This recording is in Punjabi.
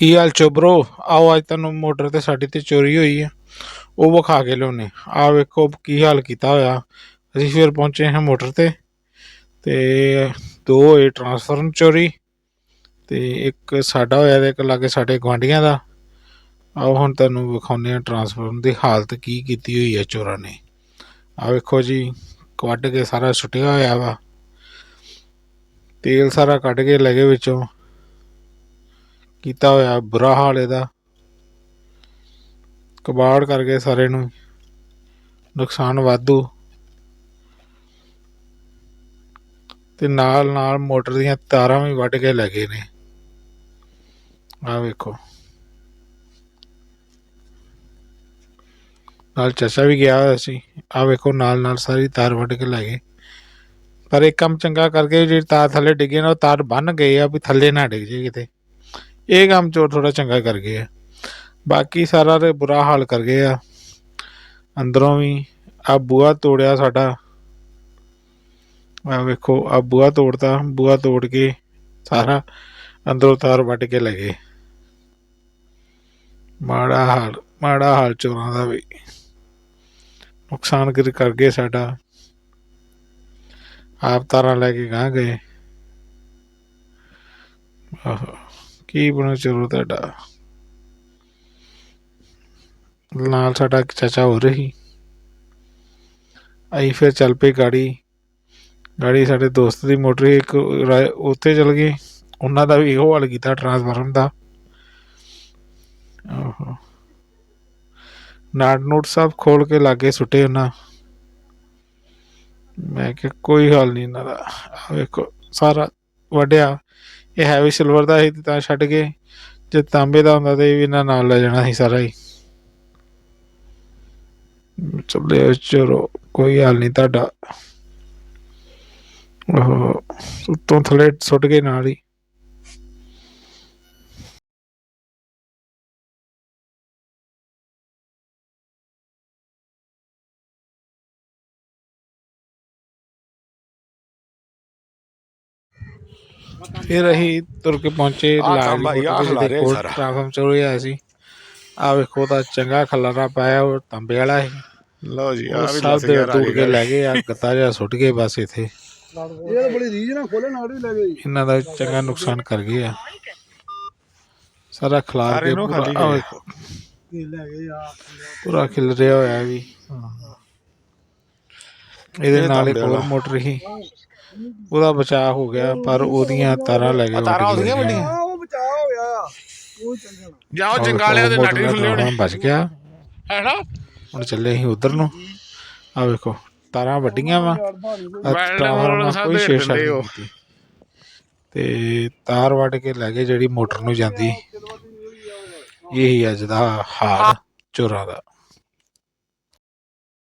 ਕੀ ਹਾਲ ਚੋਬਰੋ ਆਓ ਅੱਜ ਤੁਹਾਨੂੰ ਮੋਟਰ ਤੇ ਸਾਡੀ ਤੇ ਚੋਰੀ ਹੋਈ ਹੈ ਉਹ ਵਿਖਾ ਕੇ ਲਿਆਉਨੇ। ਆ ਵੇਖੋ ਕੀ ਹਾਲ ਕੀਤਾ ਹੋਇਆ। ਅਸੀਂ ਫਿਰ ਪਹੁੰਚੇ ਹਾਂ ਮੋਟਰ ਤੇ। ਤੇ ਦੋ ਹੋਏ ਟਰਾਂਸਫਾਰਮ ਚੋਰੀ। ਤੇ ਇੱਕ ਸਾਡਾ ਹੋਇਆ ਤੇ ਇੱਕ ਲਾਗੇ ਸਾਡੇ ਗੁਆਂਢੀਆਂ ਦਾ। ਆਓ ਹੁਣ ਤੁਹਾਨੂੰ ਵਿਖਾਉਂਦੇ ਆ ਟਰਾਂਸਫਾਰਮ ਦੀ ਹਾਲਤ ਕੀ ਕੀਤੀ ਹੋਈ ਹੈ ਚੋਰਾਂ ਨੇ। ਆ ਵੇਖੋ ਜੀ, ਕੱਢ ਕੇ ਸਾਰਾ ਸੁੱਟਿਆ ਹੋਇਆ ਵਾ। ਤੇਲ ਸਾਰਾ ਕੱਢ ਕੇ ਲੈ ਗਏ ਵਿੱਚੋਂ। ਕੀਤਾ ਹੋਇਆ, ਬੁਰਾ ਹਾਲ ਇਹਦਾ। ਕਬਾੜ ਕਰ ਗਏ ਸਾਰੇ ਨੂੰ। ਨੁਕਸਾਨ ਵਾਧੂ। ਤੇ ਨਾਲ ਨਾਲ ਮੋਟਰ ਦੀਆਂ ਤਾਰਾਂ ਵੀ ਵੱਢ ਕੇ ਲੈ ਗਏ ਨੇ। ਆ ਵੇਖੋ। ਨਾਲ ਚਾਚਾ ਵੀ ਗਿਆ ਹੋਇਆ ਸੀ। ਆ ਵੇਖੋ, ਨਾਲ ਨਾਲ ਸਾਰੀ ਤਾਰ ਵੱਢ ਕੇ ਲੈ ਗਏ। ਪਰ ਇੱਕ ਕੰਮ ਚੰਗਾ ਕਰਕੇ ਜਿਹੜੀ ਤਾਰ ਥੱਲੇ ਡਿੱਗੇ ਨਾ, ਉਹ ਤਾਰ ਬੰਨ ਗਏ ਆ ਵੀ ਥੱਲੇ ਨਾ ਡਿੱਗ ਜੇ ਕਿਤੇ। ਇਹ ਕੰਮ ਚੋਰ ਥੋੜਾ ਚੰਗਾ ਕਰ ਗਏ ਆ। ਬਾਕੀ ਸਾਰਾ ਤੇ ਬੁਰਾ ਹਾਲ ਕਰ ਗਏ ਆ। ਅੰਦਰੋਂ ਵੀ ਆ ਬੂਆ ਤੋੜਿਆ ਸਾਡਾ। ਆ ਵੇਖੋ ਆ ਬੂਆ ਤੋੜਤਾ ਬੂਆ ਤੋੜ ਕੇ ਸਾਰਾ ਅੰਦਰੋਂ ਤਾਰ ਵੱਢ ਕੇ ਲੈ ਗਏ। ਮਾੜਾ ਹਾਲ ਮਾੜਾ ਹਾਲ ਚੋਰਾਂ ਦਾ ਵੀ। ਨੁਕਸਾਨ ਕਰ ਕਰ ਗਏ ਸਾਡਾ। ਆਪ ਤਾਰਾਂ ਲੈ ਕੇ ਗਾਂ ਗਏ। ਆਹੋ। ਕੀ ਬਣੂ ਚਲੋ ਤੁਹਾਡਾ? ਨਾਲ ਸਾਡਾ ਚਾਚਾ ਹੋ ਰਹੀ ਅਸੀਂ ਫਿਰ ਚੱਲ ਪਏ ਗਾੜੀ। ਗਾੜੀ ਸਾਡੇ ਦੋਸਤ ਦੀ ਮੋਟਰ ਇੱਕ ਉੱਥੇ ਚਲ ਗਏ ਉਹਨਾਂ ਦਾ ਵੀ ਇਹੋ ਹਾਲ ਕੀਤਾ ਟਰਾਂਸਫਾਰਮ ਦਾ। ਆਹੋ। ਨਾਟ ਨੂਟ ਸਭ ਖੋਲ ਕੇ ਲਾਗੇ ਸੁੱਟੇ ਉਹਨਾਂ। ਮੈਂ ਕਿ ਕੋਈ ਹਾਲ ਨਹੀਂ ਇਹਨਾਂ ਦਾ। ਆਹ ਵੇਖੋ, ਸਾਰਾ ਵੱਡਿਆ ਇਹ ਹੈਵੀ ਸਿਲਵਰ ਦਾ ਸੀ ਤੇ ਤਾਂ ਛੱਡ ਗਏ ਜੇ ਤਾਂਬੇ ਦਾ ਹੁੰਦਾ ਤੇ ਇਹ ਵੀ ਇਹਨਾਂ ਨਾਲ ਲੈ ਜਾਣਾ ਸੀ ਸਾਰਾ ਹੀ। ਚੱਲੇ ਚਲੋ, ਕੋਈ ਹਾਲ ਨਹੀਂ ਤੁਹਾਡਾ। ਉਹ, ਉੱਤੋਂ ਥੱਲੇ ਸੁੱਟ ਗਏ ਨਾਲ ਹੀ। ਫਿਰ ਅਸੀਂ ਤੁਰ ਕੇ ਪਹੁੰਚੇ ਲਾਲ। ਟ੍ਰਾਂਸਫਾਰਮ ਚੋਰੀ ਆਇਆ ਸੀ। ਆ ਵੇਖੋ ਤਾਂ ਚੰਗਾ ਖਲਾਰਾ ਪਾਇਆ ਉਹ ਤਾਂਬੇ ਵਾਲਾ ਸੀ। ਲਓ ਜੀ ਆ ਵੀ ਦੇ ਗਿਆ ਟੁੱਟ ਕੇ ਲੈ ਗਏ ਆ ਗੱਤਾ ਜਿਹਾ ਸੁੱਟ ਗਏ ਬਸ ਇੱਥੇ। ਇਹ ਤਾਂ ਬੜੀ ਰੀਝ ਨਾਲ ਖੋਲੇ ਨਾਲ ਹੀ ਲੈ ਗਏ ਇਹਨਾਂ ਦਾ ਚੰਗਾ ਨੁਕਸਾਨ ਕਰ ਗਏ ਆ। ਸਾਰਾ ਖਲਾਰ ਕੇ ਨੂੰ ਪੂਰਾ ਖਾਲੀ ਆਹ ਗਏ। ਵੇਖੋ, ਇਹ ਲੈ ਗਏ ਆ। ਪੂਰਾ ਖਿਲ ਰਿਹਾ ਹੋਇਆ ਵੀ। ਇਹਦੇ ਇਹ ਨਾਲ ਇੱਕ ਹੋਰ। ਮੋਟਰ ਸੀ। ਉਹਦਾ ਬਚਾਅ ਹੋ ਗਿਆ ਪਰ ਉਹਦੀਆਂ ਤਾਰਾਂ ਲੈ ਗਏ ਤਾਰਾਂ ਉਹਦੀਆਂ। ਵੱਡੀਆਂ? ਆ ਉਹ ਬਚਾ ਹੋ ਗਿਆ। ਉਹ ਚੰਗਾ ਨਾ ਜਾਓ ਜੰਗਾਲਿਆਂ ਦੇ ਨਟ ਖੁੱਲੇ ਹੋਣੇ। ਤਾਰਾਂ ਬਚ ਗਿਆ। ਹੈ ਨਾ? ਹੁਣ ਚੱਲੇ ਅਸੀਂ ਉਧਰ ਨੂੰ। ਆ ਵੇਖੋ ਤਾਰਾਂ ਵੱਡੀਆਂ ਵਾ। ਵਾਲਾ ਨਾਲ ਕੋਈ ਡੰਡੇ ਨਹੀਂ। ਕੀਤੀ। ਤੇ ਤਾਰ ਵੱਢ ਕੇ ਲੈ ਗਏ ਜਿਹੜੀ ਮੋਟਰ ਨੂੰ ਜਾਂਦੀ। ਇਹੀ ਅੱਜ ਦਾ ਹਾਲ ਚੋਰਾਂ ਦਾ।